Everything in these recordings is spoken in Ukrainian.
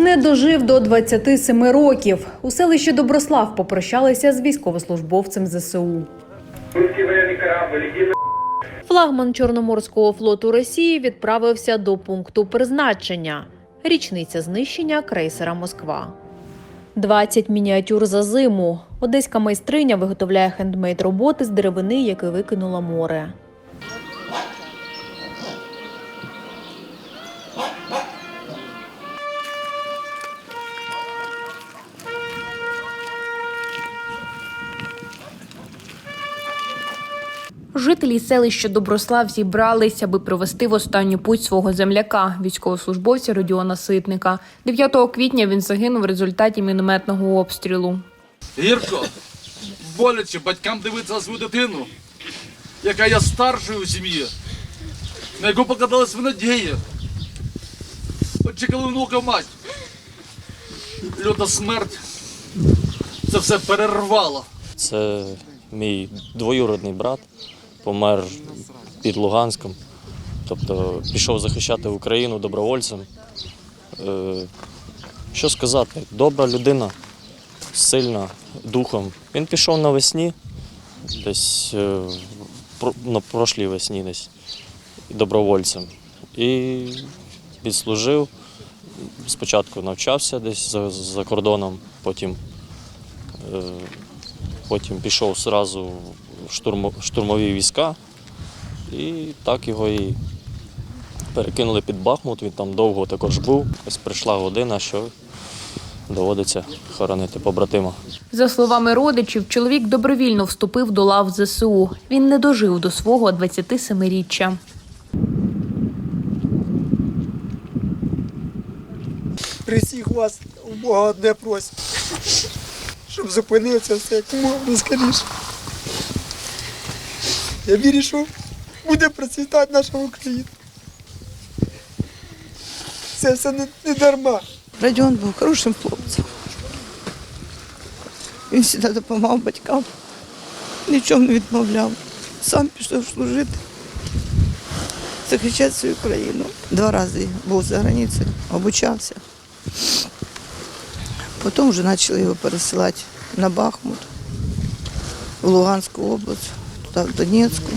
Не дожив до 27 років. У селищі Доброслав попрощалися з військовослужбовцем ЗСУ. Флагман Чорноморського флоту Росії відправився до пункту призначення. Річниця знищення крейсера Москва. 20 мініатюр за зиму. Одеська майстриня виготовляє хендмейд роботи з деревини, які викинула море. Жителі селища Доброслав зібрались, аби провести в останню путь свого земляка, військовослужбовця Родіона Ситника. 9 квітня він загинув в результаті мінометного обстрілу. Гірко, боляче батькам дивитися на свою дитину, яка є старшою у сім'ї, на яку покладалась в надії. От чекали внука мать. Люта смерть. Це все перервало. Це мій двоюродний брат, помер під Луганськом. Тобто пішов захищати Україну добровольцем. Е, Що сказати, добра людина, сильна духом. Він пішов навесні, десь е, на прошлій весні десь добровольцем. І відслужив. Спочатку навчався десь за, за кордоном, потім е, Потім пішов одразу в штурмо- штурмові війська, і так його і перекинули під Бахмут. Він там довго також був. Ось прийшла година, що доводиться хоронити побратима. За словами родичів, чоловік добровільно вступив до лав ЗСУ. Він не дожив до свого 27-річчя. при всіх вас у Бога одне просить, щоб зупинився все як можна скоріше. Я вірю, що буде процвітати наша Україна. Це все не, не дарма. Радіон був хорошим хлопцем. Він завжди допомагав батькам, нічого не відмовляв. Сам пішов служити, захищати свою країну. Два рази був за границею, обучався. Потім вже почали його пересилати на Бахмут, в Луганську область, туди в Донецьку.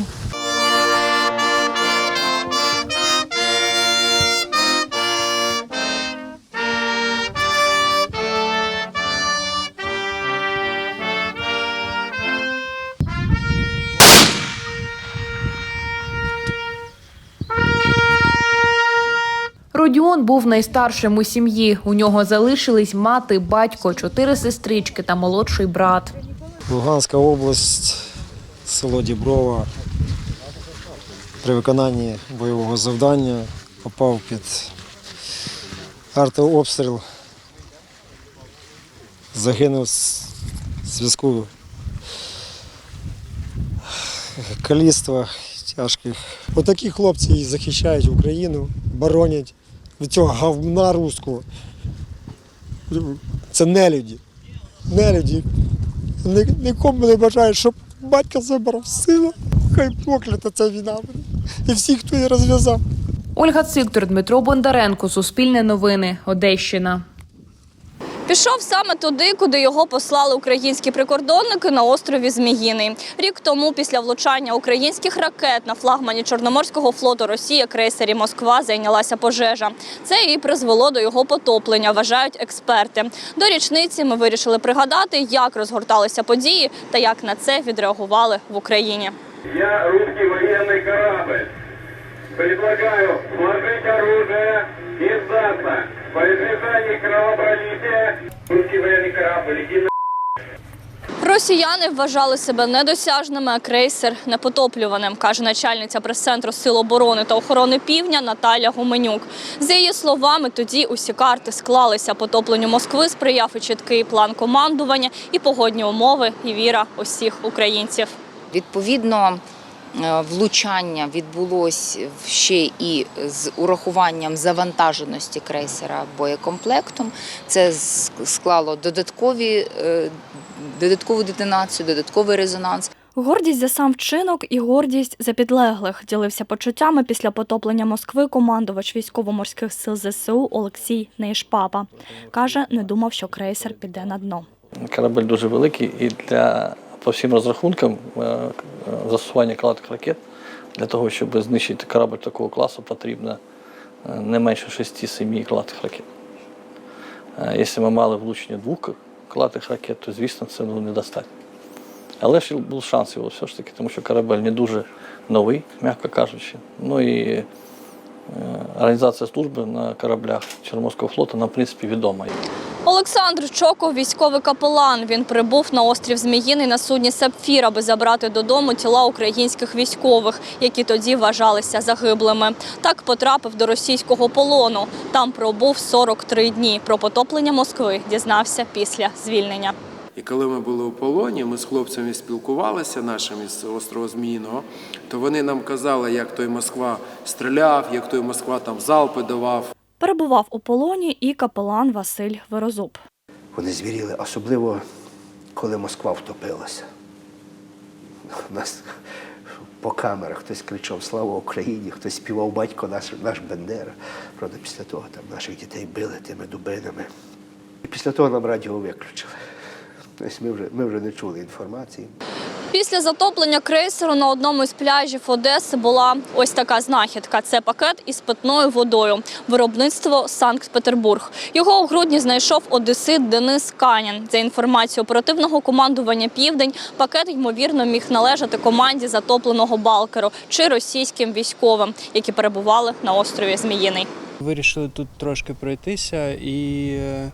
Родіон був найстаршим у сім'ї. У нього залишились мати, батько, чотири сестрички та молодший брат. Луганська область, село Діброва. При виконанні бойового завдання попав під артобстріл. Загинув з зв'язку каліцтва тяжких. Отакі хлопці і захищають Україну, боронять від цього говна руського. Це нелюді. Нелюді. Нікому не бажаю, щоб батько забрав сина. Хай проклята ця війна. І всіх, хто її розв'язав. Ольга Циктор, Дмитро Бондаренко, Суспільне новини, Одещина. Пішов саме туди, куди його послали українські прикордонники на острові Зміїний. Рік тому, після влучання українських ракет на флагмані Чорноморського флоту Росії крейсері Москва зайнялася пожежа. Це і призвело до його потоплення, вважають експерти. До річниці ми вирішили пригадати, як розгорталися події та як на це відреагували в Україні. Я русский военный корабль. Предлагаю сложить оружие и сдаться. По кровопролития. Русский военный корабль, иди на... Росіяни вважали себе недосяжними, а крейсер непотоплюваним, каже начальниця прес-центру Сил оборони та охорони Півдня Наталя Гуменюк. За її словами, тоді усі карти склалися. Потопленню Москви сприяв і чіткий план командування, і погодні умови, і віра усіх українців. Відповідно, влучання відбулось ще і з урахуванням завантаженості крейсера боєкомплектом. Це склало додаткові, е, додаткову детонацію, додатковий резонанс. Гордість за сам вчинок і гордість за підлеглих ділився почуттями після потоплення Москви командувач військово-морських сил ЗСУ Олексій Нейшпапа. Каже, не думав, що крейсер піде на дно. Корабель дуже великий і для по всім розрахункам е, е, застосування крилатих ракет для того, щоб знищити корабль такого класу, потрібно е, не менше 6-7 крилатих ракет. Якщо ми мали влучення двох крилатих ракет, то звісно це ну, недостатньо. Але ж був шанс його все ж таки, тому що корабель не дуже новий, м'яко кажучи. Ну і організація служби на кораблях Чорноморського флоту нам, в принципі, відома. Олександр Чоков, військовий капелан. Він прибув на острів Зміїний на судні Сапфір, аби забрати додому тіла українських військових, які тоді вважалися загиблими. Так потрапив до російського полону. Там пробув 43 дні. Про потоплення Москви дізнався після звільнення. І коли ми були у полоні, ми з хлопцями спілкувалися нашими з острова Зміїного, то вони нам казали, як той Москва стріляв, як той Москва там залпи давав. Перебував у полоні і капелан Василь Вирозуб. Вони звіріли, особливо коли Москва втопилася. У нас по камерах хтось кричав Слава Україні, хтось співав батько наш, наш Бендера. Правда, після того там наших дітей били тими дубинами. І після того нам радіо виключили. Тобто ми вже, ми вже не чули інформації. Pісля затоплення крейсеру на одному із пляжів Одеси була ось така знахідка. Це пакет із питною водою. Виробництво Санкт-Петербург. Його у грудні знайшов одесит Денис Канін. За інформацією оперативного командування Південь, пакет ймовірно міг належати команді затопленого Балкеру чи російським військовим, які перебували на острові Зміїний. Вирішили тут трошки пройтися і е,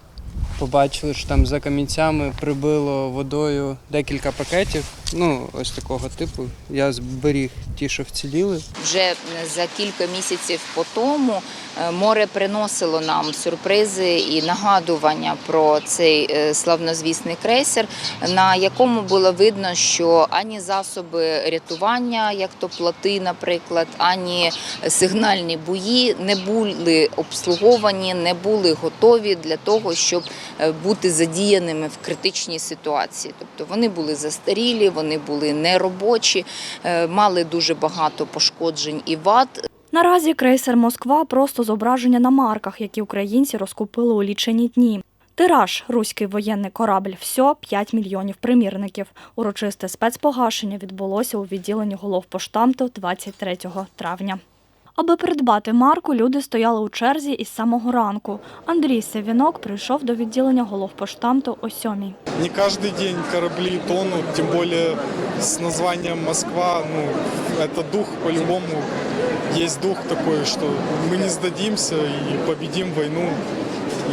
побачили, що там за камінцями прибило водою декілька пакетів. Ну, ось такого типу. Я зберіг ті, що вціліли. Вже за кілька місяців по тому е, море приносило нам сюрпризи і нагадування про цей е, славнозвісний крейсер, на якому було видно, що ані засоби рятування, як то плоти, наприклад, ані сигнальні буї не були обслуговані, не були готові для того, щоб е, бути задіяними в критичній ситуації. Тобто вони були застарілі, вони були неробочі, е, мали дуже багато пошкоджень і вад. Наразі крейсер Москва просто зображення на марках, які українці розкупили у лічені дні. Тираж руський воєнний корабль всьо 5 мільйонів примірників. Урочисте спецпогашення відбулося у відділенні головпоштамту 23 травня. Аби придбати марку, люди стояли у черзі із самого ранку. Андрій Севінок прийшов до відділення головпоштамту о сьомій. Не каждый день корабли тонут, тем более с названием Москва, ну, это дух по-любому, есть дух такой, что мы не сдадимся и победим войну.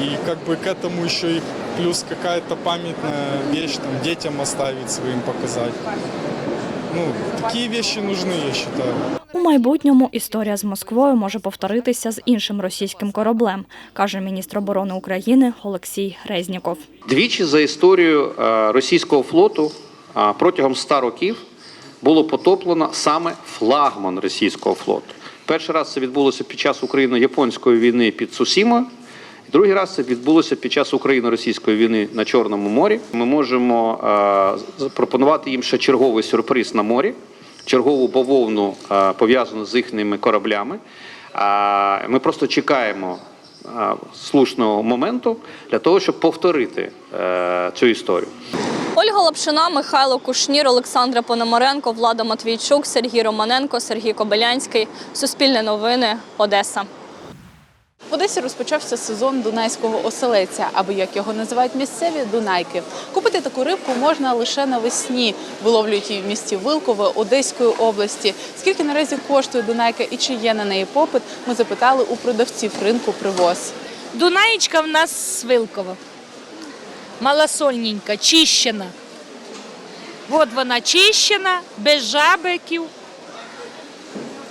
И как бы к этому еще и плюс какая-то памятная вещь там детям оставить своим показать. Ну, такие вещи нужны, я считаю. У майбутньому історія з Москвою може повторитися з іншим російським кораблем, каже міністр оборони України Олексій Резніков. Двічі за історію е, російського флоту е, протягом 100 років було потоплено саме флагман російського флоту. Перший раз це відбулося під час Україно-японської війни під Сусімою. Другий раз це відбулося під час Україно-російської війни на Чорному морі. Ми можемо е, запропонувати їм ще черговий сюрприз на морі, чергову бавовну пов'язану з їхніми кораблями. Ми просто чекаємо слушного моменту для того, щоб повторити е, цю історію. Ольга Лапшина, Михайло Кушнір, Олександра Пономаренко, Влада Матвійчук, Сергій Романенко, Сергій Кобилянський. Суспільне новини, Одеса. В Одесі розпочався сезон дунайського оселеця, або як його називають місцеві дунайки. Купити таку рибку можна лише навесні. Виловлюють її в місті Вилкове Одеської області. Скільки наразі коштує дунайка і чи є на неї попит? Ми запитали у продавців ринку привоз. Дунаєчка в нас з Вилкова. Малосольненька, чищена. От вона чищена, без жабиків.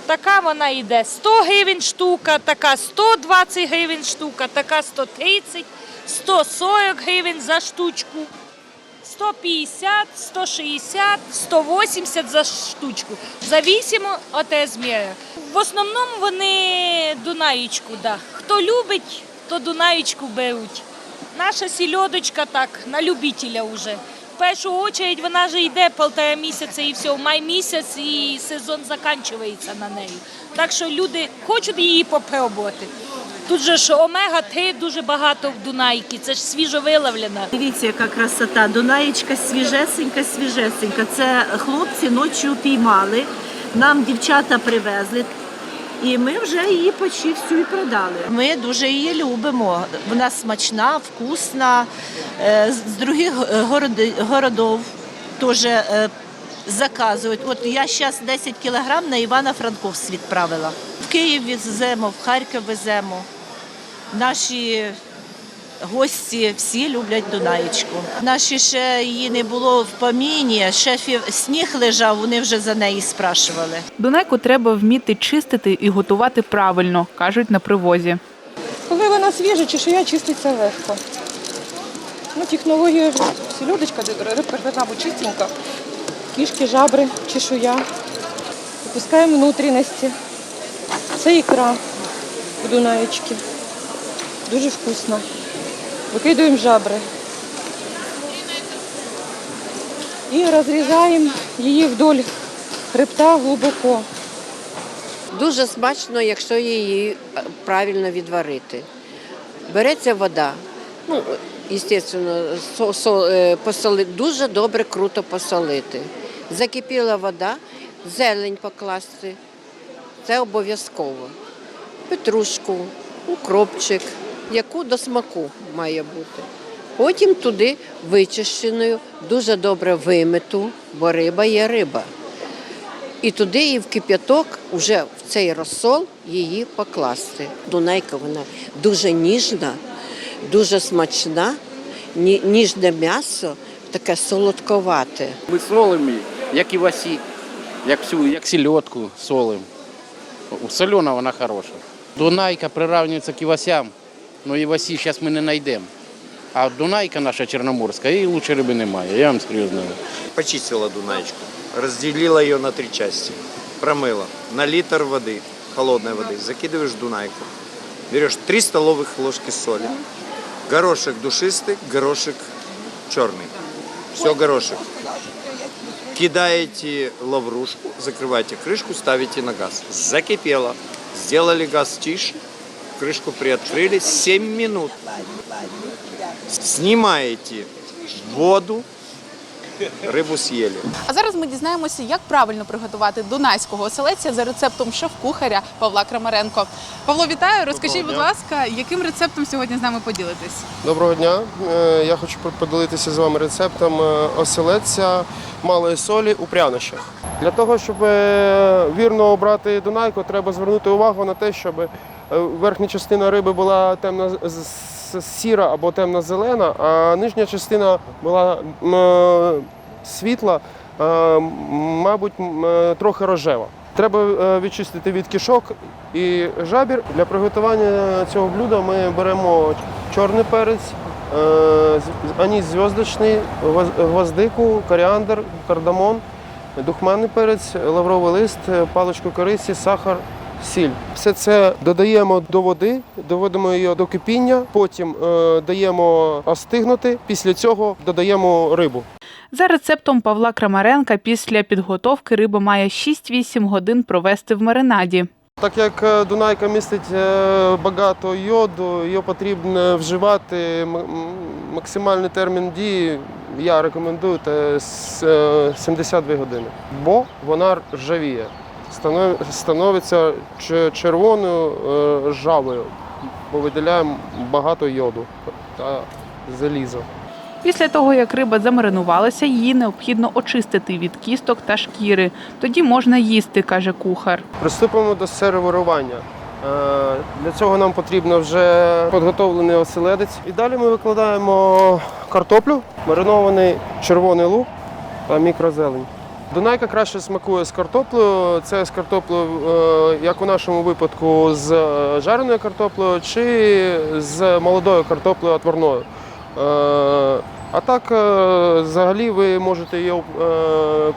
Така вона йде 100 гривень штука, така 120 гривень штука, така 130, 140 гривень за штучку, 150, 160, 180 за штучку. Завісимо від зміри. В основному вони дунаєчку, да. Хто любить, то дунаєчку беруть. Наша сільодочка так, на любителя вже. Першу чергу вона ж йде полтора місяця і все, май місяць і сезон закінчується на неї. Так що люди хочуть її попробувати. Тут же ж омега-3 дуже багато в Дунайці, це ж свіжо виловлена. Дивіться, яка красота. Дунаєчка свіжесенька, свіжесенька. Це хлопці ночі упіймали, нам дівчата привезли. І ми вже її почти всю і продали. Ми дуже її любимо. Вона смачна, вкусна. Е, З других е, городів теж е, заказують. От я зараз 10 кілограм на Івана Франковс відправила. В Київ веземо, в Харків веземо. Наші Гості всі люблять Дунаєчку. Наші ще її не було в поміні. Шефів сніг лежав, вони вже за неї спрашували. Дунайку треба вміти чистити і готувати правильно, кажуть на привозі. Коли вона свіжа, чешуя чиститься легко. Ну, технологія селедочка, рибка бути чистенька. Кішки, жабри, чешуя. Випускаємо внутрішності. Це ікра в Дунаєчки. Дуже вкусно. Викидаємо жабри. І розрізаємо її вдоль хребта глибоко. Дуже смачно, якщо її е, правильно відварити. Береться вода, ну, звісно, со, со, е, посоли, дуже добре, круто посолити. Закипіла вода, зелень покласти. Це обов'язково. Петрушку, укропчик, яку до смаку має бути. Потім туди вичищеною, дуже добре вимиту, бо риба є риба. І туди і в кип'яток вже в цей розсол її покласти. Дунайка вона дуже ніжна, дуже смачна, ні- ніжне м'ясо, таке солодковате. Ми солимо, її, як і васі, як всю, як сільотку солимо. Солена вона хороша. Дунайка приравнюється к івасям, але івасі зараз ми не знайдемо. А Дунайка наша чорноморська, і лучше риби немає, я вам серйозно. говорю. Почистила Дунаечку, разделила ее на три части, промыла. На литр воды, холодной воды, закидываешь в Дунайку. Берешь 3 столовых ложки соли, горошек душистый, горошек черный. Все горошек. Кидаете лаврушку, закрываете крышку, ставите на газ. Закипело. Сделали газ тише, крышку приоткрыли 7 минут. Снимаете воду, рибу съели. А зараз ми дізнаємося, як правильно приготувати дунайського оселедця за рецептом шеф-кухаря Павла Крамаренко. Павло, вітаю. Розкажіть, будь дня. ласка, яким рецептом сьогодні з нами поділитесь? Доброго дня. Е, Я хочу поділитися з вами рецептом е, оселедця малої солі у прянощах. Для того, щоб е, вірно обрати дунайку, треба звернути увагу на те, щоб е, верхня частина риби була темно сіра або темно-зелена, а нижня частина була е, світла, е, мабуть, е, трохи рожева. Треба е, відчистити від кишок і жабір. Для приготування цього блюда ми беремо чорний перець, е, аніс зв'язочний, гвоздику, коріандр, кардамон, духмяний перець, лавровий лист, паличку кориці, сахар, сіль. Все це додаємо до води, доводимо її до кипіння, потім е, даємо остигнути. Після цього додаємо рибу. За рецептом Павла Крамаренка, після підготовки риба має 6-8 годин провести в маринаді. Так як е, Дунайка містить е, багато йоду, її потрібно вживати максимальний термін дії. Я рекомендую це е, 72 години, бо вона ржавіє, становиться червоною е, ржавою, бо виділяємо багато йоду та заліза. Після того, як риба замаринувалася, її необхідно очистити від кісток та шкіри. Тоді можна їсти, каже кухар. Приступимо до сервірування. Е, Для цього нам потрібно вже підготовлений оселедець. І далі ми викладаємо картоплю, маринований червоний лук та мікрозелень. Дунайка краще смакує з картоплею. Це з картоплею, е, як у нашому випадку, з е, жареною картоплею чи з молодою картоплею отварною. Е, А так, взагалі, ви можете її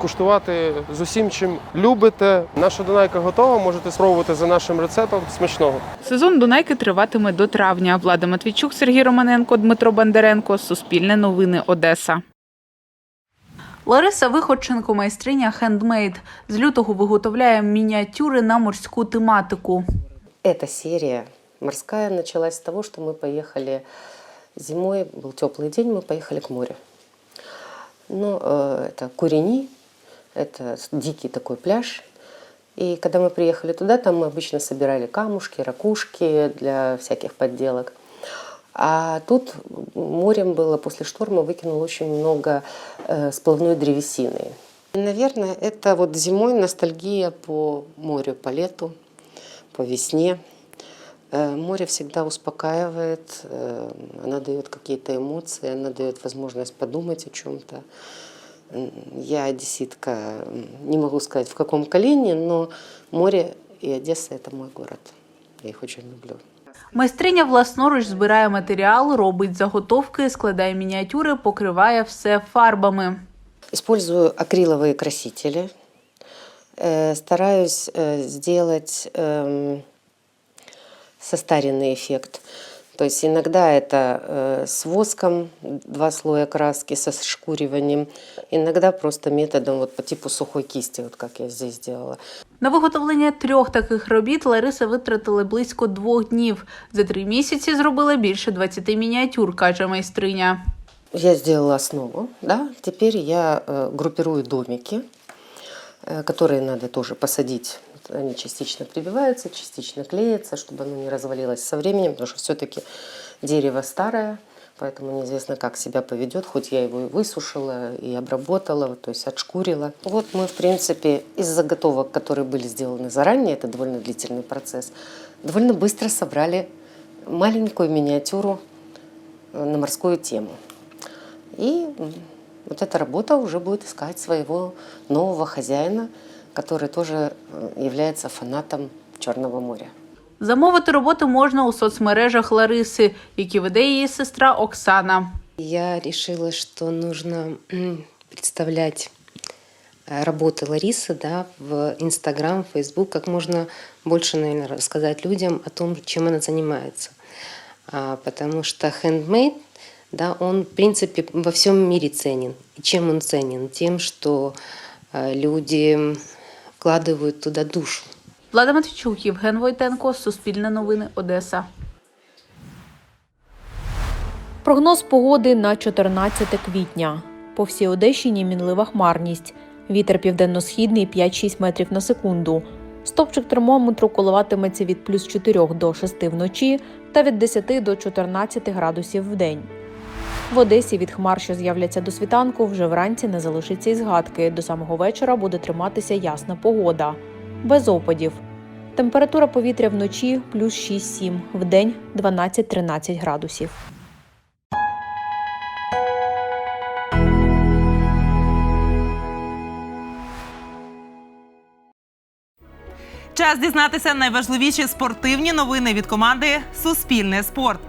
куштувати з усім, чим любите. Наша Дунайка готова, можете спробувати за нашим рецептом. Смачного! Сезон Дунайки триватиме до травня. Влада Матвійчук, Сергій Романенко, Дмитро Бондаренко. Суспільне новини Одеса. Лариса Виходченко, майстриня хендмейд. З лютого виготовляє мініатюри на морську тематику. Эта серия морская началась с того, что мы поехали зимой, был теплый день, мы поехали к морю. Ну, э, это Курени, это дикий такой пляж. И когда мы приехали туда, там мы обычно собирали камушки, ракушки для всяких подделок. А тут морем было после шторма выкинуло очень много э, сплавной древесины. Наверное, это вот зимой ностальгия по морю, по лету, по весне. Э, Море всегда успокаивает, э, она дает какие-то эмоции, она дает возможность подумать о чем-то. Я одесситка, не могу сказать в каком колене, но море и Одесса – это мой город. Я их очень люблю. Майстриня власноруч збирає матеріал, робить заготовки, складає мініатюри, покриває все фарбами. Использую акриловые красители. Э, Стараюсь э, сделать эм, состаренный эффект. То есть иногда это э, с воском, два слоя краски со шкуриванием, иногда просто методом вот по типу сухой кисти, вот как я здесь сделала. На виготовлення трьох таких робіт Лариса витратила близько двох днів. За три місяці зробила більше 20 мініатюр, каже майстриня. Я сделала основу, да. Теперь я э, группирую домики, э, которые надо тоже посадить. Они частично прибиваются, частично клеятся, чтобы оно не развалилось со временем, потому что все-таки дерево старое, поэтому неизвестно, как себя поведет. Хоть я его и высушила, и обработала, то есть отшкурила. Вот мы, в принципе, из заготовок, которые были сделаны заранее, это довольно длительный процесс, довольно быстро собрали маленькую миниатюру э, на морскую тему. И вот эта работа уже будет искать своего нового хозяина, который тоже э, является фанатом Черного моря. Замовити роботи можна у соцмережах Лариси, які веде її сестра Оксана. Я решила, что нужно м, представлять э, работы Ларисы да, в Инстаграм, Фейсбук, как можно больше, наверное, рассказать людям о том, чем она занимается. А, Потому что хендмейд, да, он, в принципе, во всем мире ценен. И чем он ценен? Тем, что э, люди вкладывают туда душу. Влада Матвійчук, Євген Войтенко, Суспільне новини, Одеса. Прогноз погоди на 14 квітня. По всій Одещині мінлива хмарність. Вітер південно-східний 5-6 метрів на секунду. Стопчик термометру коливатиметься від плюс 4 до 6 вночі та від 10 до 14 градусів в день. В Одесі від хмар, що з'являться до світанку, вже вранці не залишиться й згадки. До самого вечора буде триматися ясна погода. Без опадів. Температура повітря вночі плюс 6-7, вдень 12-13 градусів. Час дізнатися найважливіші спортивні новини від команди Суспільне спорт.